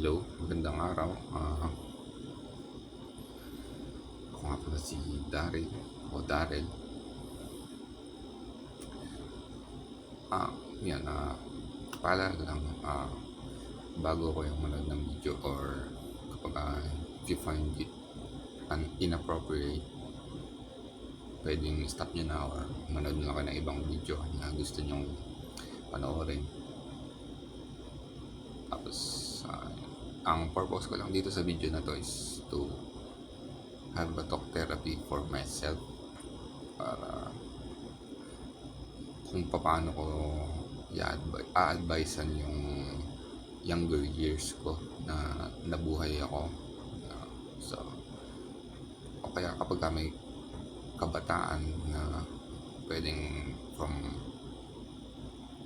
Hello, magandang araw. Ah, ako nga pala si Daryl o Daryl. Ah, yan ah, paalala lang ah, bago ko yung manood ng video or kapag ah, if you find it an inappropriate pwedeng stop nyo na or manood na kayo ng ibang video na gusto nyong panoorin tapos ang purpose ko lang dito sa video na to is to have a talk therapy for myself para kung paano ko i-advi- a-advisean yung younger years ko na nabuhay ako so o kaya kapag ka may kabataan na pwedeng from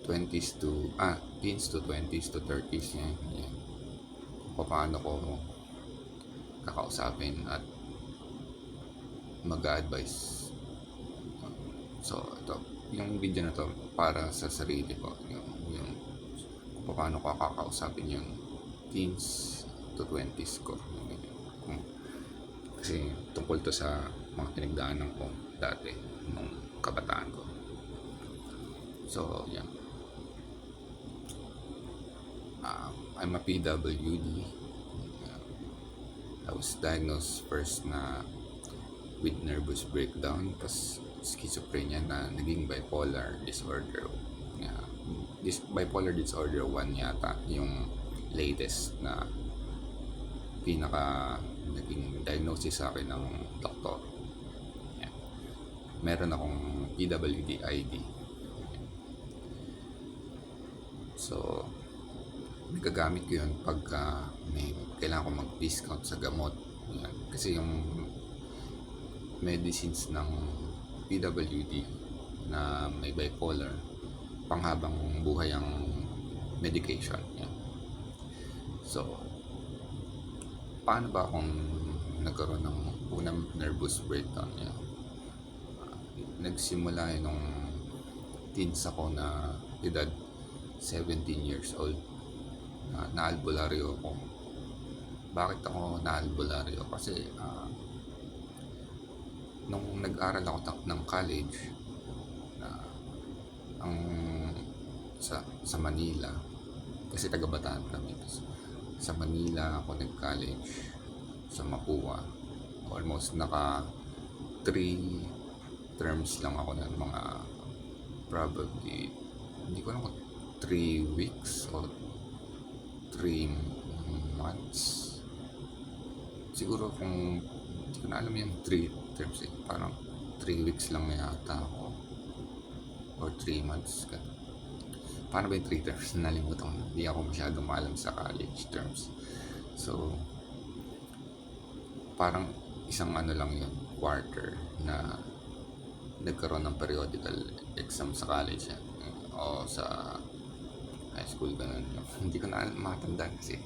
20s to ah teens to 20s to 30s yan, yan. Paano ko kakausapin at mag-advise so ito yung video na to para sa sarili ko. Yung, yung kung paano ko kakausapin yung teens to 20s ko. Kasi tungkol to sa mga pinagdaanan ko dati nung kabataan ko. So yan uh, I'm a PWD. Uh, I was diagnosed first na with nervous breakdown, tas schizophrenia na naging bipolar disorder. Yeah. This bipolar disorder 1 yata yung latest na pinaka naging diagnosis sa akin ng doktor. Yeah. Meron akong PWD ID. So, nagagamit ko yun pagka may kailangan ko mag-discount sa gamot. Yan. Kasi yung medicines ng PWD na may bipolar, panghabang buhay ang medication. Yan. So, paano ba kung nagkaroon ng unang nervous breakdown? Yan. Ah, nagsimula yun nung teens ako na edad 17 years old na naalbularyo ako. Bakit ako naalbularyo? Kasi ah, nung nag-aral ako ng college na ang sa sa Manila kasi taga Bataan kami sa Manila ako nag-college sa Mapua almost naka 3 terms lang ako ng mga probably hindi ko alam kung 3 weeks or 3 months. Siguro kung hindi ko na alam yung 3 terms eh. Parang 3 weeks lang yata ako. Or 3 months. Paano ba yung 3 terms? Nalimutan ko. Hindi ako masyadong maalam sa college terms. So, parang isang ano lang yun, quarter na nagkaroon ng periodical exam sa college yan. O sa high school ganun. Hindi ko na matandaan kasi.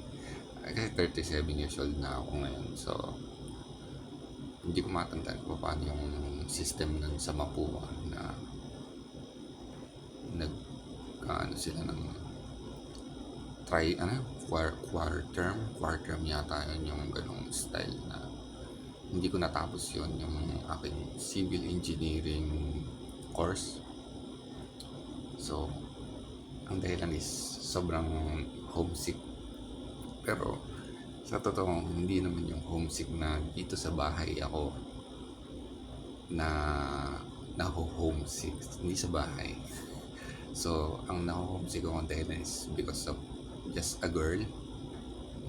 Kasi 37 years old na ako ngayon. So, hindi ko matandaan kung paano yung system nun sa Mapua na nag ano sila ng try ano quarter, quarter term quarter term yata yun yung ganong style na hindi ko natapos yun yung aking civil engineering course so ang dahilan is sobrang homesick. Pero sa totoo, hindi naman yung homesick na dito sa bahay ako na naho-homesick. Hindi sa bahay. So, ang naho-homesick ako ang dahilan is because of just a girl.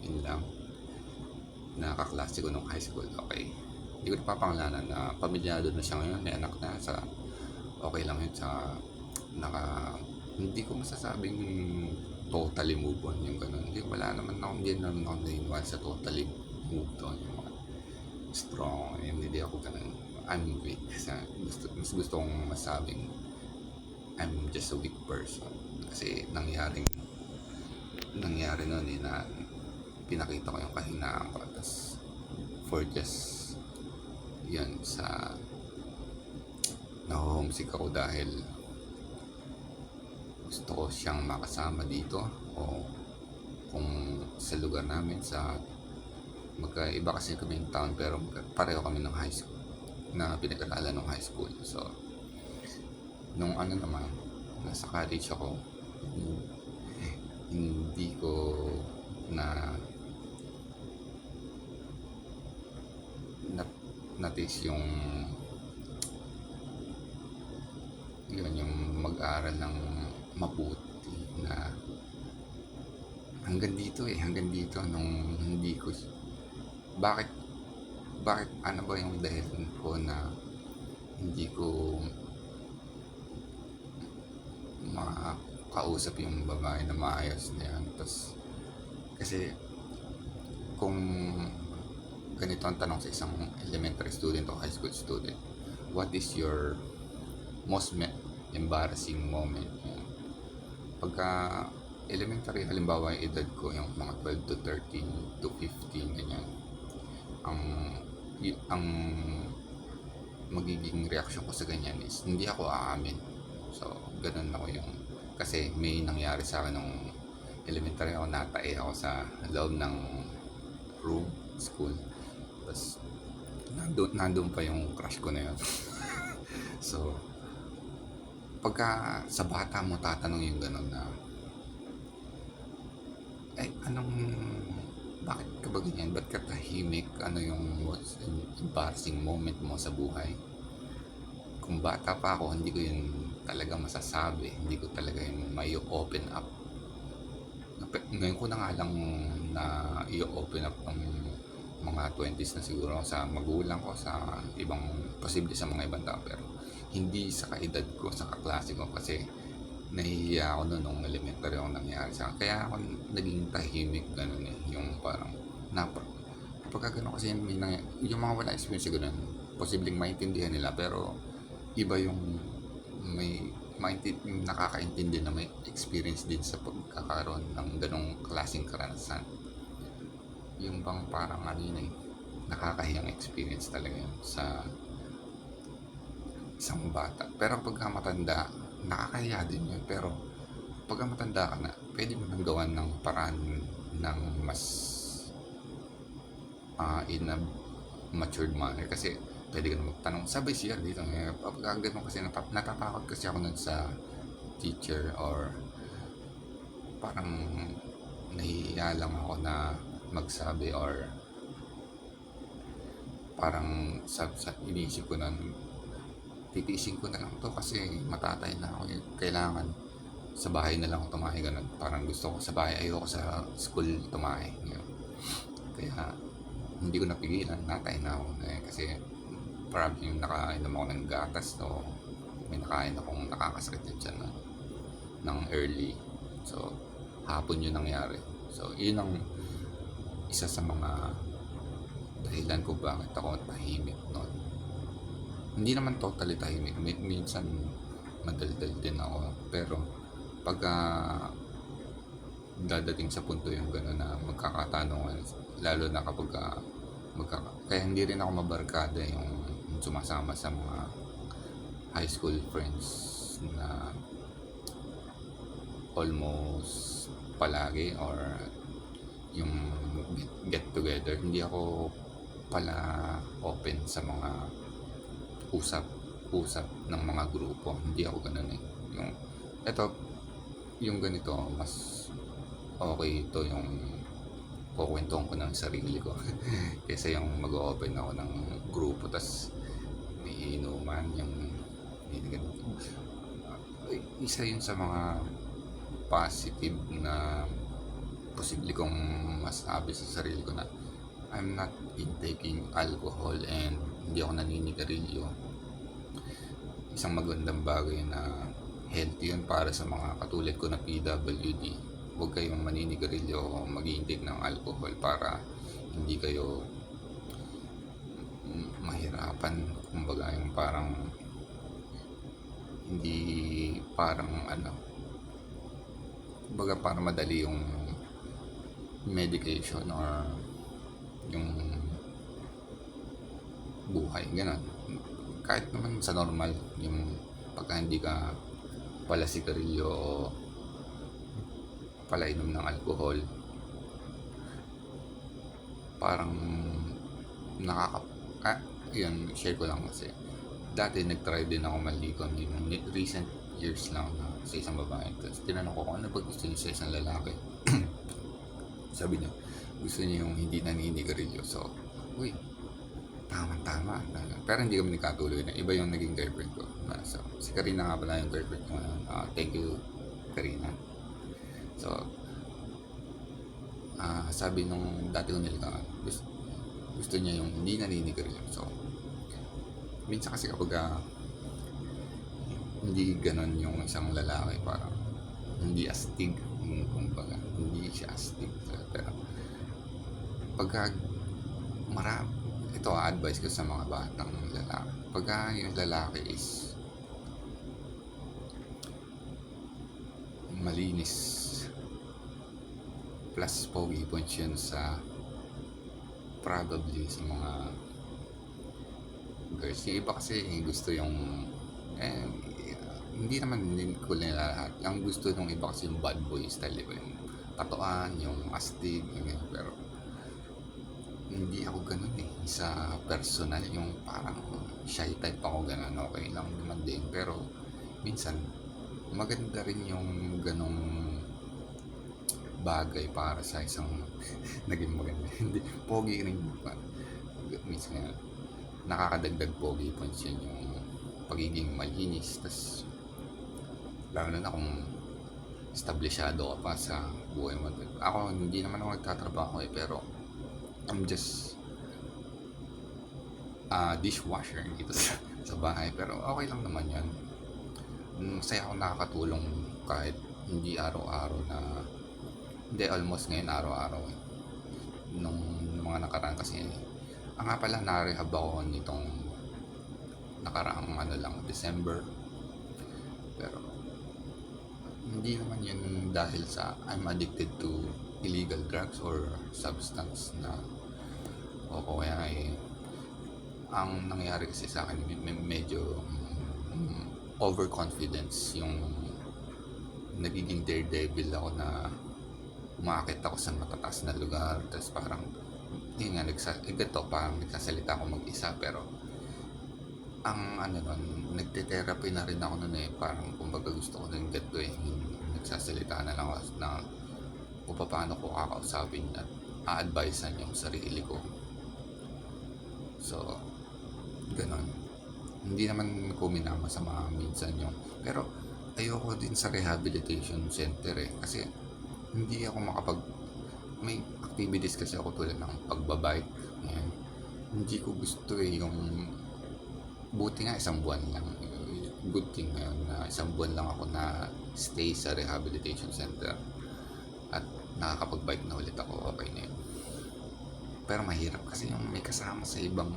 Yun lang. Nakaklase ko nung high school. Okay. Hindi ko napapangalanan na pamilyado na siya ngayon. May anak na. Sa, okay lang yun. Sa, naka, hindi ko masasabing totally move on yung ganun. Hindi, wala naman ako, hindi naman ako naniniwala sa totally move on yung mga strong. And hindi ako ganun. I'm weak. Sa, gusto, mas gusto kong masabing I'm just a weak person. Kasi nangyaring nangyari noon eh na pinakita ko yung kahinaan ko. Tapos for just yan sa na-homesick ako dahil gusto ko siyang makasama dito o kung sa lugar namin sa magkaiba kasi kami yung town pero pareho kami ng high school na pinag-aralan ng high school. So, nung ano naman, nasa college ako, hin- hindi ko na na natis yung yun yung mag-aaral ng mabuti na hanggang dito eh hanggang dito nung hindi ko bakit bakit ano ba yung dahilan ko na hindi ko makausap yung babae na maayos na yan tapos kasi kung ganito ang tanong sa isang elementary student o high school student what is your most embarrassing moment. Pagka elementary halimbawa yung edad ko yung mga 12 to 13 to 15 ganyan ang ang magiging reaction ko sa ganyan is hindi ako aamin. So ganun ako yung kasi may nangyari sa akin nung elementary ako natae ako sa loob ng room school. Tapos nandun, nandun pa yung crush ko na yun. So pagka sa bata mo tatanong yung gano'n na eh anong bakit ka ba ganyan? Ba't ka tahimik? Ano yung most embarrassing moment mo sa buhay? Kung bata pa ako, hindi ko yun talaga masasabi. Hindi ko talaga yun may open up. Ngayon ko na nga lang na i-open up ng mga 20s na siguro sa magulang ko, sa ibang, posible sa mga ibang tao. Pero hindi sa kaedad ko, sa kaklase ko kasi nahihiya ako noon nung elementary ako nangyari sa akin. Kaya ako naging tahimik ganun eh. Yung parang napa. Kapag ganun kasi may nangy- yung mga wala experience ganun, posibleng maintindihan nila pero iba yung may mainti- nakakaintindi na may experience din sa pagkakaroon ng ganong klaseng karanasan. Yung bang parang ano yun eh, nakakahiyang experience talaga yun sa isang bata. Pero pagka matanda, nakakahiya din yun. Pero pagka matanda ka na, pwede mo nang gawan ng paraan ng mas ah, in a matured manner. Kasi pwede ka na magtanong, sabay siya dito. Eh, pagka ganun kasi natap natatakot kasi ako nun sa teacher or parang nahihiya lang ako na magsabi or parang sa, sa iniisip ko nun titiisin ko na lang to kasi matatay na ako. Kailangan sa bahay na lang ako tumahi ganun. Parang gusto ko sa bahay, ayoko sa school tumahi. Ganun. Kaya hindi ko napigilan, natay na ako. Eh, kasi probably yung nakainom ako ng gatas o may nakain akong nakakasakit na dyan na, ng early. So, hapon yun nangyari. So, yun ang isa sa mga dahilan ko bakit ako tahimik noon hindi naman totally tahimik. Min- minsan madaldal din ako. Pero pagka dadating sa punto yung gano'n na magkakatanungan, lalo na kapag ah, magkaka... Kaya hindi rin ako mabarkada yung sumasama sa mga high school friends na almost palagi or yung get together. Hindi ako pala open sa mga usap usap ng mga grupo. Hindi ako ganun eh. Yung eto yung ganito mas okay ito yung kukwentuhan ko ng sarili ko. Kaysa yung mag-open ako ng grupo tas may inuman yung may ganito. isa yun sa mga positive na posible kong masabi sa sarili ko na I'm not intaking alcohol and hindi ako naninigarilyo. Isang magandang bagay na healthy yun para sa mga katulad ko na PWD. Huwag kayong maninigarilyo o mag intake ng alcohol para hindi kayo mahirapan. Kumbaga yung parang hindi parang ano kumbaga para madali yung medication or yung buhay, ganun. Kahit naman sa normal, yung pagka hindi ka pala sigarilyo o pala inom ng alcohol, parang nakaka ah, yun share ko lang kasi. Dati nag-try din ako malikon yung recent years lang na sa isang babae. Tapos tinanong ko kung ano ba gusto niya sa isang lalaki. Sabi niya gusto niya yung hindi naninigarilyo so uy tama-tama. Pero hindi kami nagkatuloy na. Iba yung naging girlfriend ko. So, si Karina nga pala yung girlfriend ko ngayon Ah, thank you Karina. So ah sabi nung dati ko niligawan gusto, gusto niya yung hindi naninigarilyo so minsan kasi kapag ah, hindi ganon yung isang lalaki parang hindi astig yung kumbaga. Hindi siya astig pero pagka marami ito ah, advice ko sa mga batang lalaki. Pagka yung lalaki is malinis plus pogi points yun sa probably sa mga girls. Yung iba kasi gusto yung eh, hindi naman din ko nila lahat. Ang gusto ng iba kasi yung bad boy style di ba? Yung tatuan yung astig yung ganyan. pero hindi ako ganun eh. Sa personal yung parang shy type ako ganun okay lang naman din. Pero minsan maganda rin yung ganong bagay para sa isang naging maganda. Hindi pogi rin pa minsan nga nakakadagdag pogi points yun yung pagiging malinis. Tas lalo na kung establishado ka pa sa buhay mo. Ako hindi naman ako nagtatrabaho eh pero I'm just ah dishwasher dito sa, sa bahay pero okay lang naman yan masaya ako nakakatulong kahit hindi araw-araw na hindi almost ngayon araw-araw eh. nung mga nakaraan kasi ah, nga pala na-rehab ako nitong nakaraang ano lang December pero hindi naman yun dahil sa I'm addicted to illegal drugs or substance na o kaya eh ang nangyari kasi sa akin me- me- medyo mm, overconfidence yung nagiging daredevil ako na umakit ako sa matataas na lugar. Tapos parang yun nga nagsa, ganito, parang nagsasalita ako mag-isa. Pero ang ano nun, nagte-therapy na rin ako nun eh. Parang kumbaga gusto ko ng ganito eh. Nagsasalita na lang ako na kung paano ko kakausapin at a-advisean yung sarili ko. So ganon hindi naman ko minama sa mga minsan yung pero ayoko din sa rehabilitation center eh. Kasi hindi ako makapag may activities kasi ako tulad ng pagbabike Ayan. hindi ko gusto eh yung buti nga isang buwan lang good thing ngayon na isang buwan lang ako na stay sa rehabilitation center nakakapag-bike na ulit ako okay na yun pero mahirap kasi yung may kasama sa ibang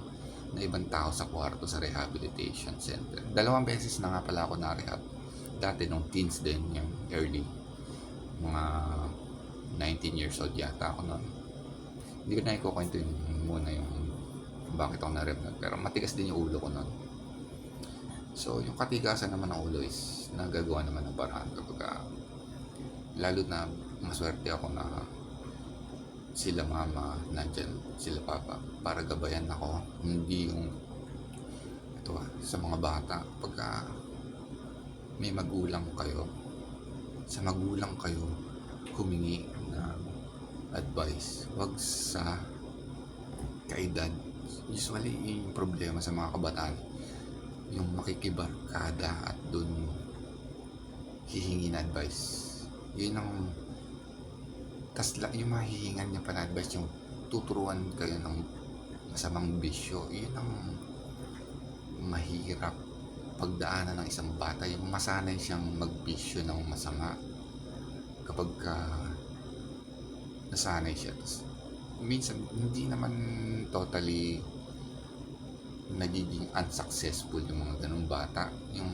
na ibang tao sa kwarto sa rehabilitation center. Dalawang beses na nga pala ako na-rehab. Dati nung teens din, yung early. Mga 19 years old yata ako noon. Hindi ko na ikukwento yung muna yung bakit ako na-rehab. Pero matigas din yung ulo ko noon. So, yung katigasan naman ng ulo is nagagawa naman ng paraan kapag lalo na maswerte ako na sila mama nandyan sila papa. Para gabayan ako hindi yung ito ah, sa mga bata pagka may magulang kayo sa magulang kayo humingi ng advice. Wag sa kaedad. Usually yung problema sa mga kabataan. Yung makikibarkada at dun hihingi na advice. Yun ang tas yung mahihingan niya pa na advice yung tuturuan kayo ng masamang bisyo yun ang mahirap pagdaanan ng isang bata. Yung masanay siyang magbisyo ng masama kapag ka nasanay siya. Tas, minsan hindi naman totally nagiging unsuccessful yung mga ganong bata. Yung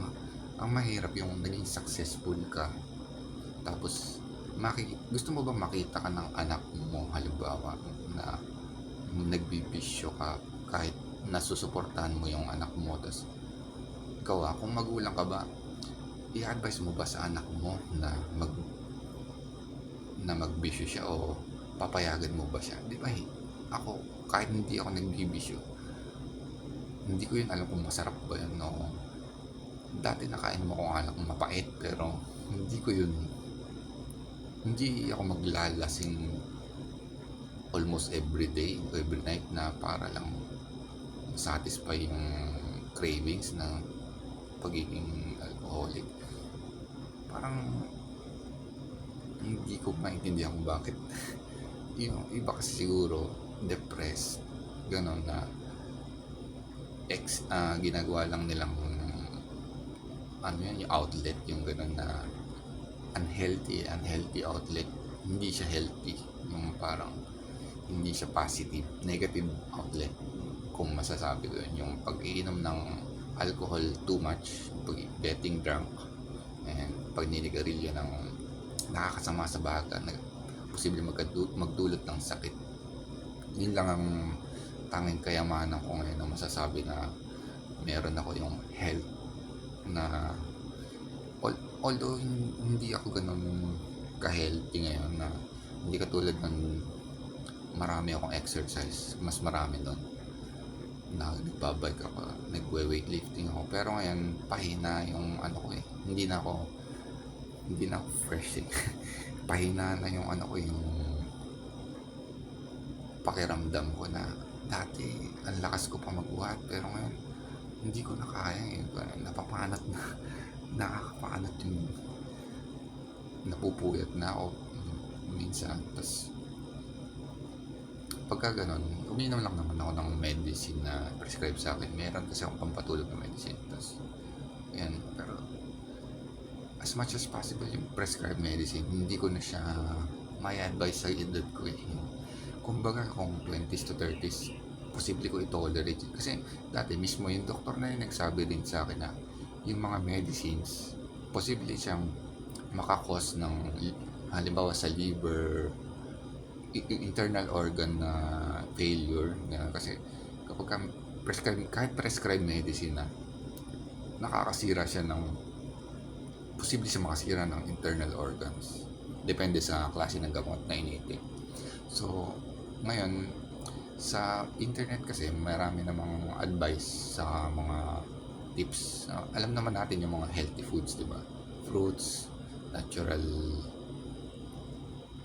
ang mahirap yung naging successful ka tapos maki, gusto mo ba makita ka ng anak mo halimbawa na nagbibisyo ka kahit nasusuportahan mo yung anak mo tas ikaw ah, kung magulang ka ba i-advise mo ba sa anak mo na mag na magbisyo siya o papayagan mo ba siya? Di ba ako, kahit hindi ako nagbibisyo, hindi ko yun alam kung masarap ba yun o dati nakain mo ko lang mapait pero hindi ko yun hindi ako maglalasing almost every day every night na para lang satisfy yung cravings na pagiging alcoholic. Parang hindi ko maintindihan kung bakit. Yung iba kasi siguro depressed ganon na ex ah, ginagawa lang nilang ano yan yung outlet yung ganon na unhealthy unhealthy outlet. Hindi siya healthy. Yung parang hindi siya positive negative outlet. Kung masasabi ko yun yung pag-iinom ng alcohol too much pag getting drunk and pag ninigarilyo ng nakakasama sa baga nag, posible magkadu- magdulot ng sakit. Yun lang ang tanging kayamanan ko ngayon na masasabi na meron ako yung health na although hin- hindi ako ganun ka-healthy ngayon na hindi katulad ng marami akong exercise mas marami doon na nagbabike ako nagwe-weightlifting ako. Pero ngayon pahina yung ano ko eh. Hindi na ako hindi na ako fresh eh. Pahina na yung ano ko yung pakiramdam ko na dati ang lakas ko pa magbuhat pero ngayon hindi ko na kaya eh. Napapanat na nakakapanat yung napupuyat na ako minsan tas pagka ganun uminom lang naman ako ng medicine na prescribe sa akin meron kasi akong pampatulog na medicine tas yan pero as much as possible yung prescribed medicine hindi ko na siya may advice sa edad ko eh kumbaga kung 20s to 30s posible ko i-tolerate yun. kasi dati mismo yung doktor na yung nagsabi din sa akin na yung mga medicines posible siyang makakos ng halimbawa sa liver internal organ na failure na kasi kapag ka prescribe kahit prescribed medicine na nakakasira siya ng posible siya makasira ng internal organs. Depende sa klase ng gamot na initik so ngayon sa internet kasi marami namang advice sa mga tips. Uh, alam naman natin yung mga healthy foods di ba? Fruits natural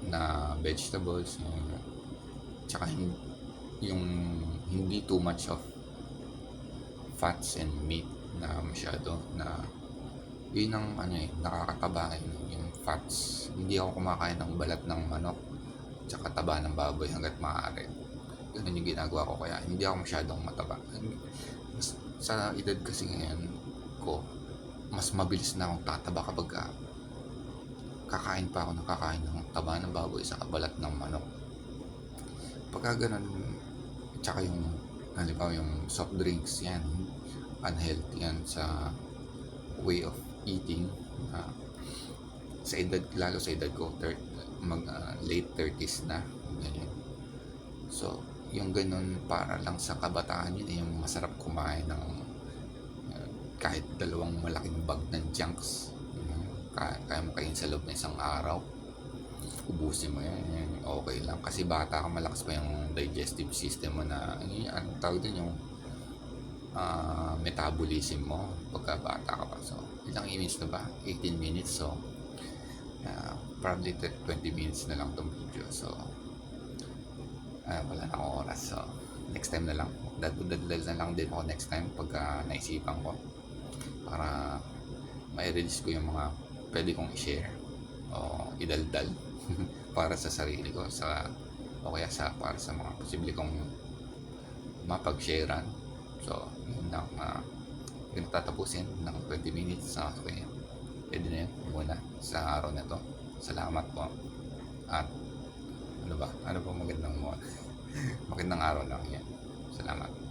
na vegetables yung, tsaka hin- yung hindi too much of fats and meat na masyado na yun ang ano eh nakakataba eh, yung fats. Hindi ako kumakain ng balat ng manok tsaka taba ng baboy hanggat maaari. Ganun yung ginagawa ko kaya hindi ako masyadong mataba sa edad kasi ngayon ko mas mabilis na akong tataba kapag ah, kakain pa ako ng kakain ng taba ng baboy sa kabalat ng manok. Pagka ganun, tsaka yung, halimbawa yung soft drinks, yan, unhealthy yan sa way of eating. na sa edad, lalo sa edad ko, thir- mag, ah, late 30s na, ganyan. So, yung ganun para lang sa kabataan yun, eh, yung masarap kumain ng uh, kahit dalawang malaking bag ng junks. Kaya, kaya mo kain sa loob ng isang araw. Ubusin mo yan, okay lang. Kasi bata ka malakas pa yung digestive system mo na ano ano tawag din yung ah, metabolism mo pagka bata ka pa. So ilang minutes na ba? 18 minutes so ah, probably 20 minutes na lang tong video. So ah, wala na akong oras so next time na lang. Dadudadal na lang din ako next time pagka naisipan ko para mai-release ko yung mga pwede kong i-share o idaldal para sa sarili ko sa o kaya sa para sa mga posible kong mapag-sharean. So yun lang uh, yun tatapusin ng 20 minutes sa so, kaya pwede na yun. Muna sa araw na to. Salamat po. At ano ba? Ano ba magandang mo magandang araw lang yan. Salamat